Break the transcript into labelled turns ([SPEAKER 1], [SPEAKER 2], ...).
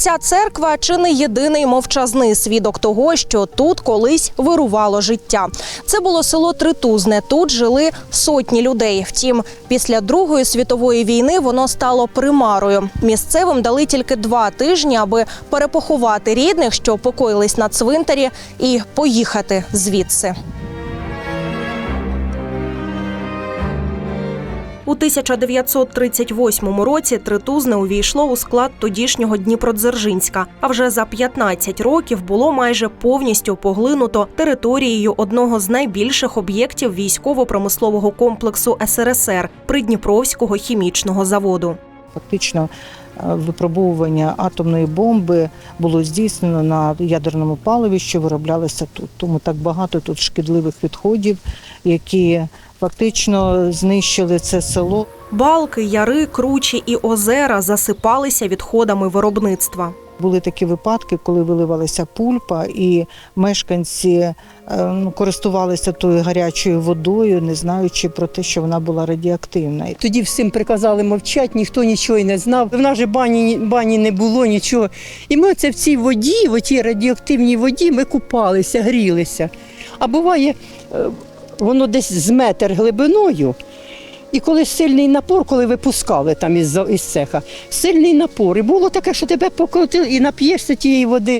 [SPEAKER 1] Ця церква чи не єдиний мовчазний свідок того, що тут колись вирувало життя. Це було село Тритузне. Тут жили сотні людей. Втім, після Другої світової війни воно стало примарою. Місцевим дали тільки два тижні, аби перепоховати рідних, що покоїлись на цвинтарі, і поїхати звідси. У 1938 році Тритузне увійшло у склад тодішнього Дніпродзержинська. А вже за 15 років було майже повністю поглинуто територією одного з найбільших об'єктів військово-промислового комплексу СРСР Придніпровського хімічного заводу.
[SPEAKER 2] Фактично е, випробовування атомної бомби було здійснено на ядерному паливі, що вироблялося тут. Тому так багато тут шкідливих відходів, які фактично знищили це село.
[SPEAKER 1] Балки, яри, кручі і озера засипалися відходами виробництва.
[SPEAKER 2] Були такі випадки, коли виливалася пульпа, і мешканці е, ну, користувалися тою гарячою водою, не знаючи про те, що вона була радіоактивна.
[SPEAKER 3] Тоді всім приказали мовчати, ніхто нічого й не знав. В нас же бані, бані не було нічого. І ми оце в цій воді, в цій радіоактивній воді, ми купалися, грілися. А буває, е, воно десь з метр глибиною. І коли сильний напор, коли випускали там із, із цеха, сильний напор. І було таке, що тебе покрутили і нап'єшся тієї води.